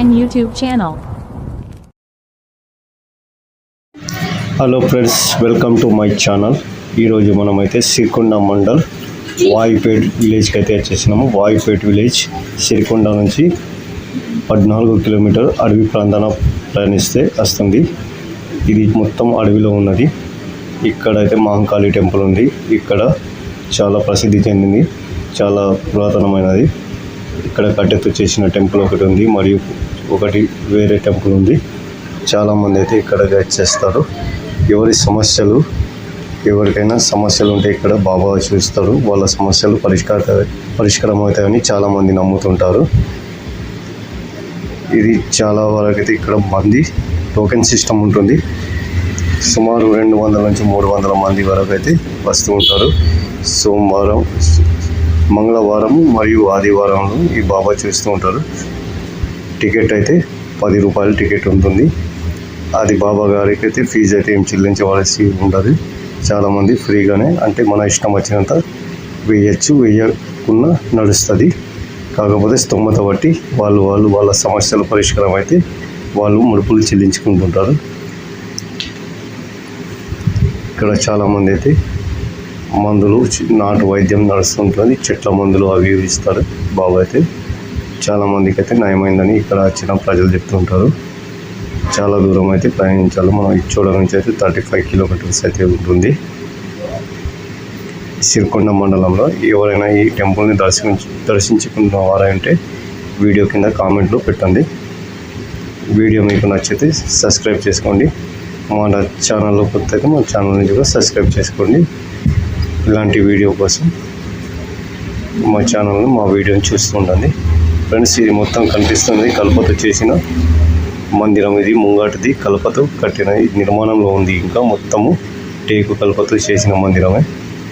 and YouTube channel. Hello friends welcome to my channel ఈరోజు మనమైతే సిరికొండ మండల్ వాయుపేట్ విలేజ్కి అయితే వచ్చేసినాము. వాయుపేట్ విలేజ్ సిరికొండ నుంచి పద్నాలుగు కిలోమీటర్ అడవి ప్రాంతాన ప్రయాణిస్తే వస్తుంది. ఇది మొత్తం అడవిలో ఉన్నది. ఇక్కడైతే మహంకాళి టెంపుల్ ఉంది. ఇక్కడ చాలా ప్రసిద్ధి చెందింది. చాలా పురాతనమైనది. ఇక్కడ కట్టెతో చేసిన టెంపుల్ ఒకటి ఉంది మరియు ఒకటి వేరే టెంపుల్ ఉంది. చాలామంది అయితే ఇక్కడ చేస్తారు. ఎవరి సమస్యలు ఎవరికైనా సమస్యలు ఉంటే ఇక్కడ బాబా చూస్తారు. వాళ్ళ సమస్యలు పరిష్కార పరిష్కారం అవుతాయని చాలామంది నమ్ముతుంటారు. ఇది చాలా వరకు అయితే ఇక్కడ మంది టోకెన్ సిస్టమ్ ఉంటుంది. సుమారు రెండు వందల నుంచి మూడు వందల మంది వరకు అయితే వస్తూ ఉంటారు. సోమవారం మంగళవారం మరియు ఆదివారంలో ఈ బాబా చేస్తూ ఉంటారు. టికెట్ అయితే పది రూపాయల టికెట్ ఉంటుంది. అది బాబా గారికి అయితే ఫీజు అయితే ఏం చెల్లించవలసి ఉండదు. చాలామంది ఫ్రీగానే అంటే మన ఇష్టం వచ్చినంత వేయచ్చు వేయకుండా నడుస్తుంది. కాకపోతే స్తోమత బట్టి వాళ్ళు వాళ్ళు వాళ్ళ సమస్యల పరిష్కారం అయితే వాళ్ళు ముడుపులు చెల్లించుకుంటుంటారు. ఇక్కడ చాలామంది అయితే మందులు నాటు వైద్యం నడుస్తుంటుంది. చెట్ల మందులు అవి ఇస్తారు. బాబు అయితే చాలామందికి అయితే నయమైందని ఇక్కడ వచ్చిన ప్రజలు చెప్తుంటారు. చాలా దూరం అయితే ప్రయాణించాలి. మనం ఇచ్చోడ నుంచి అయితే థర్టీ ఫైవ్ కిలోమీటర్స్ అయితే ఉంటుంది. సిరికొండ మండలంలో ఎవరైనా ఈ టెంపుల్ని దర్శించ దర్శించుకున్న వారంటే వీడియో కింద కామెంట్లో పెట్టండి. వీడియో మీకు నచ్చితే సబ్స్క్రైబ్ చేసుకోండి. మన ఛానల్లో కొత్త అయితే మా ఛానల్ని కూడా సబ్స్క్రైబ్ చేసుకోండి. ఇలాంటి వీడియో కోసం మా ఛానల్ని మా వీడియోని చూస్తూ ఉండండి. ఫ్రెండ్స్ ఇది మొత్తం కనిపిస్తుంది. కలపతో చేసిన మందిరం ఇది ముంగాటిది. కలపతో కట్టిన నిర్మాణంలో ఉంది. ఇంకా మొత్తము టేకు కలపతో చేసిన మందిరమే.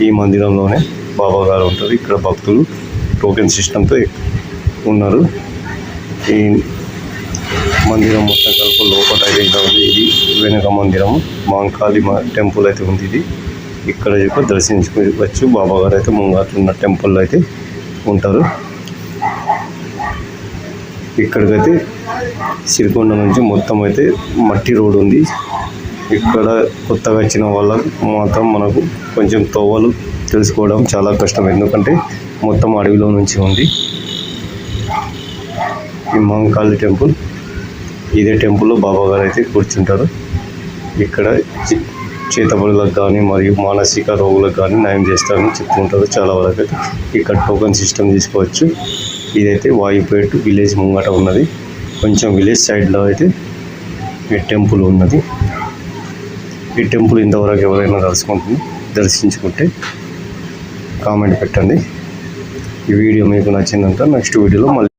ఈ మందిరంలోనే బాబా గారు ఉంటారు. ఇక్కడ భక్తులు టోకెన్ సిస్టంతో ఉన్నారు. ఈ మందిరం మొత్తం కలుపు లోపల అయితే ఇది వెనుక మందిరం. మాంకాళి మా టెంపుల్ అయితే ఉంది ఇది. ఇక్కడ చెప్పి దర్శించుకోవచ్చు. బాబా గారు అయితే ముంగాట్లు టెంపుల్లో అయితే ఉంటారు. ఇక్కడికైతే సిరికొండ నుంచి మొత్తం అయితే మట్టి రోడ్ ఉంది. ఇక్కడ కొత్తగా వచ్చిన వాళ్ళకు మాత్రం మనకు కొంచెం తోవలు తెలుసుకోవడం చాలా కష్టం. ఎందుకంటే మొత్తం అడవిలో నుంచి ఉంది. ఈ మహంకాళి టెంపుల్ ఇదే టెంపుల్లో బాబా గారు అయితే కూర్చుంటారు. ఇక్కడ చేతబడులకు కానీ మరియు మానసిక రోగులకు కానీ న్యాయం చేస్తారని చెప్తుంటారు. చాలా వరకు ఇక్కడ టోకన్ సిస్టమ్ తీసుకోవచ్చు. ఇదైతే వాయుపేట విలేజ్ ముంగట ఉన్నది. కొంచెం విలేజ్ సైడ్లో అయితే ఈ టెంపుల్ ఉన్నది. ఈ టెంపుల్ ఇంతవరకు ఎవరైనా దర్శకుంటుంది దర్శించుకుంటే కామెంట్ పెట్టండి. ఈ వీడియో మీకు నచ్చిందంటే నెక్స్ట్ వీడియోలో మళ్ళీ